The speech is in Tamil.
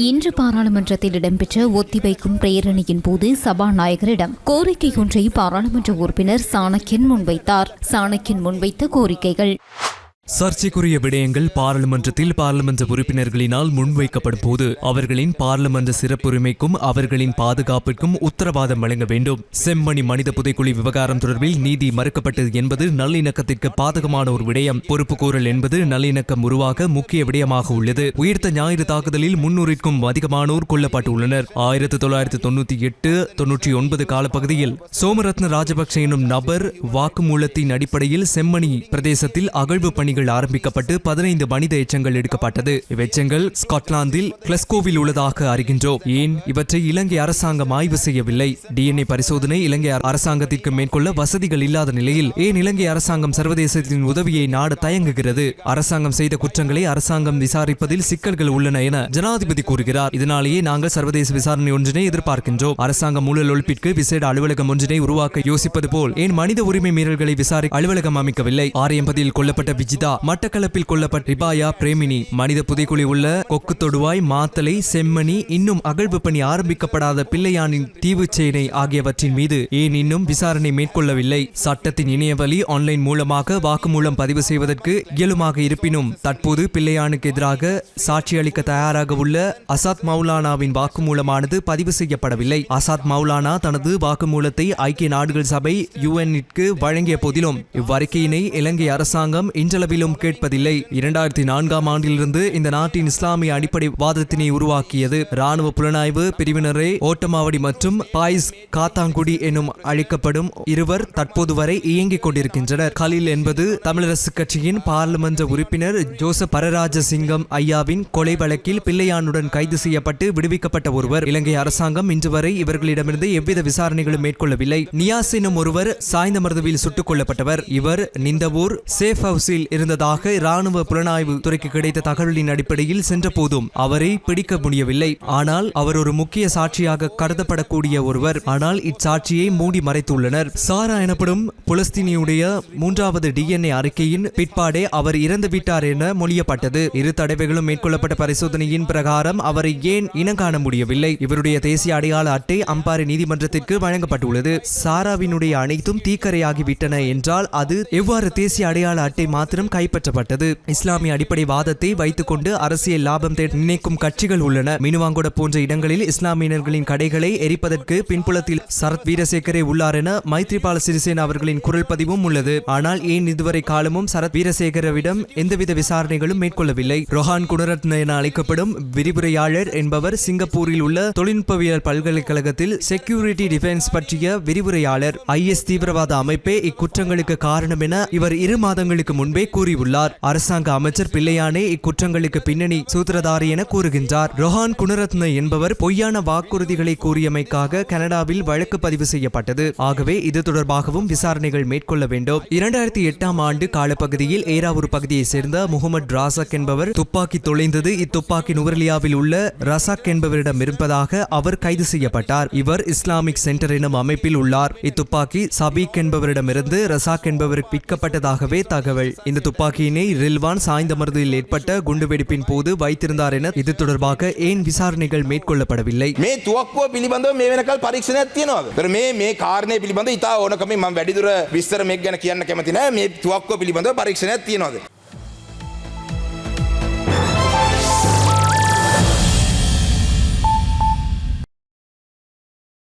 இன்று பாராளுமன்றத்தில் இடம்பெற்ற ஒத்திவைக்கும் பிரேரணையின் போது சபாநாயகரிடம் கோரிக்கை ஒன்றை பாராளுமன்ற உறுப்பினர் சாணக்கியன் முன்வைத்தார். சாணக்கியன் முன்வைத்த கோரிக்கைகள் சர்ச்சைக்குரிய விடயங்கள் பாராளுமன்றத்தில் பாராளுமன்ற உறுப்பினர்களினால் முன்வைக்கப்படும் போது அவர்களின் பாராளுமன்ற சிறப்புரிமைக்கும் அவர்களின் பாதுகாப்பிற்கும் உத்தரவாதம் வழங்க வேண்டும். செம்மணி மனித புதைக்குழி விவகாரம் தொடர்பில் நீதி மறுக்கப்பட்டது என்பது நல்லிணக்கத்திற்கு பாதகமான ஒரு விடயம். பொறுப்புக்கூறல் என்பது நல்லிணக்கம் உருவாக முக்கிய விடயமாக உள்ளது. உயிர்த்த ஞாயிறு தாக்குதலில் முன்னூறிற்கும் அதிகமானோர் கொல்லப்பட்டுள்ளனர். ஆயிரத்தி தொள்ளாயிரத்தி தொண்ணூத்தி எட்டு தொன்னூற்றி ஒன்பது காலப்பகுதியில் சோமரத்ன ராஜபக்ஷ எனும் நபர் வாக்குமூலத்தின் அடிப்படையில் செம்மணி பிரதேசத்தில் அகழ்வு பணிகள் ஆரம்பிக்கப்பட்டு பதினைந்து மனித எச்சங்கள் எடுக்கப்பட்டது. இவ்வெச்சங்கள் ஸ்காட்லாந்தில் கிளஸ்கோவில் உள்ளதாக அறிகின்றோம். ஏன்? இவற்றை இலங்கை அரசாங்கம் ஆய்வு செய்யவில்லை. டிஎன்ஏ பரிசோதனை இலங்கை அரசாங்கத்திற்கு மேற்கொள்ள வசதிகள் இல்லாத நிலையில் ஏன் இலங்கை அரசாங்கம் சர்வதேசத்தின் உதவியை நாட தயங்குகிறது? அரசாங்கம் செய்த குற்றங்களை அரசாங்கம் விசாரிப்பதில் சிக்கல்கள் உள்ளன என ஜனாதிபதி கூறுகிறார். இதனாலேயே நாங்கள் சர்வதேச விசாரணை ஒன்றினை எதிர்பார்க்கின்றோம். அரசாங்கம் ஊழல் ஒழிப்பிற்கு விசேட அலுவலகம் ஒன்றினை உருவாக்க யோசிப்பது போல் ஏன் மனித உரிமை மீறல்களை விசாரி அலுவலகம் அமைக்கவில்லை. ஆரியம்பதியில் கொல்லப்பட்ட விஜிதா மட்டக்களப்பில் கொல்லப்பட்ட ரிபாயா பிரேமினி மனித புதைக்குழி உள்ள கொக்கு தொடுவாய் மாத்தலை செம்மணி இன்னும் அகழ்வு பணி ஆரம்பிக்கப்படாத பிள்ளையானின் தீவு செயினை ஆகியவற்றின் மீது ஏன் இன்னும் விசாரணை மேற்கொள்ளவில்லை? சட்டத்தின் இணையவழி ஆன்லைன் மூலமாக வாக்குமூலம் பதிவு செய்வதற்கு இயலுமாக இருப்பினும் தற்போது பிள்ளையானுக்கு எதிராக சாட்சி அளிக்க தயாராக உள்ள அசாத் மௌலானாவின் வாக்குமூலமானது பதிவு செய்யப்படவில்லை. அசாத் மௌலானா தனது வாக்குமூலத்தை ஐக்கிய நாடுகள் சபை யுஎன்னிற்கு வழங்கிய போதிலும் இவ்வறிக்கையினை இலங்கை அரசாங்கம் அளவிலும் கேட்பதில்லை. இரண்டாயிரத்தி நான்காம் ஆண்டிலிருந்து இந்த நாட்டின் இஸ்லாமிய அடிப்படை வாதத்தினை உருவாக்கியது. ராணுவ புலனாய்வு பிரிவினரை ஓட்டமாவடி மற்றும் பாய்ஸ் காத்தாங்குடி எனும் அழைக்கப்படும் இருவர் தற்போது வரை இயங்கிக் கொண்டிருக்கின்றனர். கலில் என்பது தமிழரசு கட்சியின் பாராளுமன்ற உறுப்பினர் ஜோசப் பரராஜசிங்கம் ஐயாவின் கொலை வழக்கில் பிள்ளையானுடன் கைது செய்யப்பட்டு விடுவிக்கப்பட்ட ஒருவர். இலங்கை அரசாங்கம் இன்று வரை இவர்களிடமிருந்து எவ்வித விசாரணைகளும் மேற்கொள்ளவில்லை. நியாஸ் எனும் ஒருவர் சாய்ந்தமருதுவில் சுட்டுக் கொல்லப்பட்டவர். இவர் நிந்தவூர் சேஃப் ஹவுஸில் இருந்ததாக ராணுவ புலனாய்வு துறைக்கு கிடைத்த தகவலின் அடிப்படையில் சென்றபோதும் அவரை பிடிக்க முடியவில்லை. ஆனால் அவர் ஒரு முக்கிய சாட்சியாக கருதப்படக்கூடிய ஒருவர். ஆனால் இச்சாட்சியை மூடி மறைத்துள்ளனர். சாரா எனப்படும் புலஸ்தீனியுடைய மூன்றாவது டிஎன்ஏ அறிக்கையின் பிற்பாடே அவர் இறந்து விட்டார் என மொழியப்பட்டது. இரு தடவைகளும் மேற்கொள்ளப்பட்ட பரிசோதனையின் பிரகாரம் அவரை ஏன் இனங்காண முடியவில்லை? இவருடைய தேசிய அடையாள அட்டை அம்பாறை நீதிமன்றத்திற்கு வழங்கப்பட்டுள்ளது. சாராவினுடைய அனைத்தும் தீக்கரையாகிவிட்டன என்றால் அது எவ்வாறு தேசிய அடையாள அட்டை மாத்திரம் கைப்பற்றப்பட்டது. இஸ்லாமிய அடிப்படை வாதத்தை வைத்துக்கொண்டு அரசியல் லாபம் தேட நினைக்கும் கட்சிகள் உள்ளன. மினுவாங்குட போன்ற இடங்களில் இஸ்லாமியர்களின் கடைகளை எரிப்பதற்கு பின்புலத்தில் சரத் வீரசேகரே உள்ளார் என மைத்ரிபால சிறிசேன அவர்களின் குரல் பதிவும் உள்ளது. ஆனால் ஏன் இதுவரை காலமும் சரத் வீரசேகரவிடம் எந்தவித விசாரணைகளும் மேற்கொள்ளவில்லை? ரொஹான் குணரத்ன என அழைக்கப்படும் விரிவுரையாளர் என்பவர் சிங்கப்பூரில் உள்ள தொழில்நுட்பவியல் பல்கலைக்கழகத்தில் செக்யூரிட்டி டிஃபென்ஸ் பற்றிய விரிவுரையாளர். ஐஎஸ் தீவிரவாத அமைப்பே இக்குற்றங்களுக்கு காரணம் என இவர் இரு மாதங்களுக்கு முன்பே கூறியுள்ளார். அரசாங்க அமைச்சர் பிள்ளையானே இக்குற்றங்களுக்கு பின்னணி சூத்திரதாரி என கூறுகின்றார். ரொஹான் குணரத்ன என்பவர் பொய்யான வாக்குறுதிகளை கூறியமைக்காக கனடாவில் வழக்கு பதிவு செய்யப்பட்டது. ஆகவே இது தொடர்பாகவும் விசாரணைகள் மேற்கொள்ள வேண்டும். இரண்டாயிரத்தி எட்டாம் ஆண்டு காலப்பகுதியில் ஏராவூர் பகுதியைச் சேர்ந்த முகமது ராசக் என்பவர் துப்பாக்கி தொலைந்தது. இத்துப்பாக்கி நுவர்லியாவில் உள்ள ரசாக் என்பவரிடம் இருப்பதாக அவர் கைது செய்யப்பட்டார். இவர் இஸ்லாமிக் சென்டர் எனும் அமைப்பில் உள்ளார். இத்துப்பாக்கி சபீக் என்பவரிடமிருந்து ரசாக் என்பவருக்கு விற்கப்பட்டதாகவே தகவல். இந்த துப்பாக்கியினை ரில்வான் சாய்ந்தமருதில் ஏற்பட்ட குண்டுவெடிப்பின் போது வைத்திருந்தார் என இது தொடர்பாக ஏன் விசாரணைகள் மேற்கொள்ளப்படவில்லை මේ තුවක්කුව පිළිබඳව මේ වෙනකල් පරීක්ෂණයක් තියෙනවද? ඒතර මේ මේ කාරණය පිළිබඳව ඉතා ඕනකමින් මම වැඩිදුර විස්තර මේක ගැන කියන්න කැමති නෑ. මේ තුවක්කුව පිළිබඳව පරීක්ෂණයක් තියෙනවද?